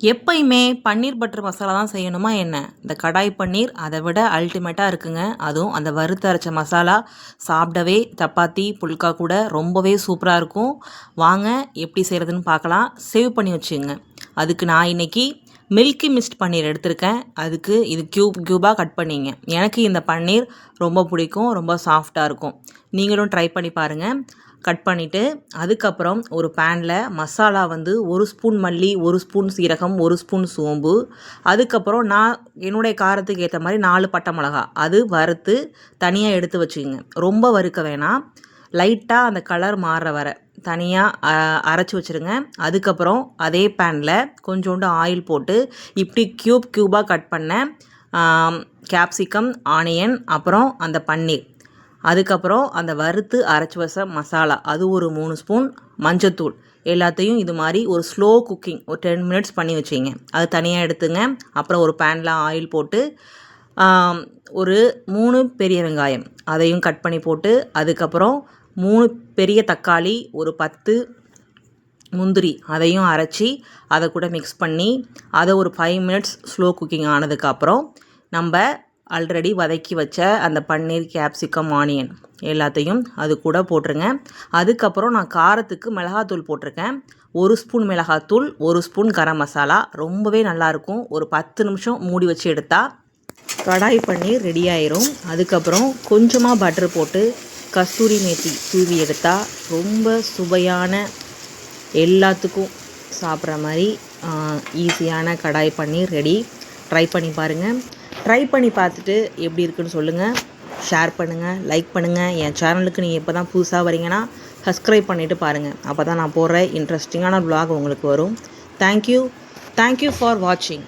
எப்பயுமே பன்னீர் பட்டர் மசாலா தான் செய்யணுமா என்ன? இந்த கடாய் பன்னீர் அதை விட அல்டிமேட்டாக இருக்குங்க. அதுவும் அந்த வறுத்து அரைச்ச மசாலா சாப்பிடவே சப்பாத்தி புல்கா கூட ரொம்பவே சூப்பராக இருக்கும். வாங்க எப்படி செய்கிறதுன்னு பார்க்கலாம். சேவ் பண்ணி வச்சுங்க. அதுக்கு நான் இன்றைக்கி மில்கி மிஸ்ட் பன்னீர் எடுத்திருக்கேன். அதுக்கு இது க்யூப் க்யூபாக கட் பண்ணிங்க. எனக்கு இந்த பன்னீர் ரொம்ப பிடிக்கும் ரொம்ப சாஃப்டாக இருக்கும். நீங்களும் ட்ரை பண்ணி பாருங்கள் கட் பண்ணிவிட்டு அதுக்கப்புறம் ஒரு பேனில் மசாலா வந்து ஒரு ஸ்பூன் மல்லி ஒரு ஸ்பூன் சீரகம் ஒரு ஸ்பூன் சோம்பு. அதுக்கப்புறம் நான் என்னுடைய காரத்துக்கு ஏற்ற மாதிரி நாலு பட்டை மிளகா. அது வறுத்து தனியாக எடுத்து வச்சுக்கோங்க. ரொம்ப வறுக்க வேணாம். லைட்டாக அந்த கலர் மாறுற வர தனியாக அரைச்சி வச்சுருங்க. அதுக்கப்புறம் அதே பேனில் கொஞ்சோண்டு ஆயில் போட்டு இப்படி க்யூப் க்யூபாக கட் பண்ண கேப்சிகம் ஆனியன் அப்புறம் அந்த பன்னீர். அதுக்கப்புறம் அந்த வறுத்து அரைச்சி வச்ச மசாலா அது ஒரு மூணு ஸ்பூன் மஞ்சத்தூள். எல்லாத்தையும் இது மாதிரி ஒரு ஸ்லோ குக்கிங் ஒரு டென் மினிட்ஸ் பண்ணி வச்சிங்க. அது தனியாக எடுத்துங்க. அப்புறம் ஒரு பேனில் ஆயில் போட்டு ஒரு மூணு பெரிய வெங்காயம் அதையும் கட் பண்ணி போட்டு அதுக்கப்புறம் மூணு பெரிய தக்காளி ஒரு பத்து முந்திரி அதையும் அரைச்சி அதை கூட மிக்ஸ் பண்ணி அதை ஒரு ஃபைவ் மினிட்ஸ் ஸ்லோ குக்கிங் ஆனதுக்கப்புறம் நம்ம ஆல்ரெடி வதக்கி வச்ச அந்த பன்னீர் கேப்சிகம் ஆனியன் எல்லாத்தையும் அது கூட போட்டுருங்க. அதுக்கப்புறம் நான் காரத்துக்கு மிளகாத்தூள் போட்டிருக்கேன். ஒரு ஸ்பூன் மிளகாத்தூள் ஒரு ஸ்பூன் கரம் மசாலா. ரொம்பவே நல்லாயிருக்கும். ஒரு பத்து நிமிஷம் மூடி வச்சு எடுத்தால் கடாய் பன்னீர் ரெடி ஆயிரும். அதுக்கப்புறம் கொஞ்சமாக பட்டர் போட்டு கஸ்தூரி மேத்தி தூவி எடுத்தால் ரொம்ப சுவையான எல்லாத்துக்கும் சாப்பிட்ற மாதிரி ஈஸியான கடாய் பன்னீர் ரெடி ட்ரை பண்ணி பாருங்கள் ட்ரை பண்ணி பார்த்துட்டு எப்படி இருக்குன்னு சொல்லுங்கள் ஷேர் பண்ணுங்கள் லைக் பண்ணுங்கள் என் சேனலுக்கு நீங்கள் இப்போ தான் புதுசாக வரீங்கன்னா சப்ஸ்கிரைப் பண்ணிவிட்டு பாருங்கள் அப்போ தான் நான் போடுற இன்ட்ரெஸ்டிங்கான விலாக் உங்களுக்கு வரும். தேங்க்யூ தேங்க்யூ ஃபார் வாட்சிங்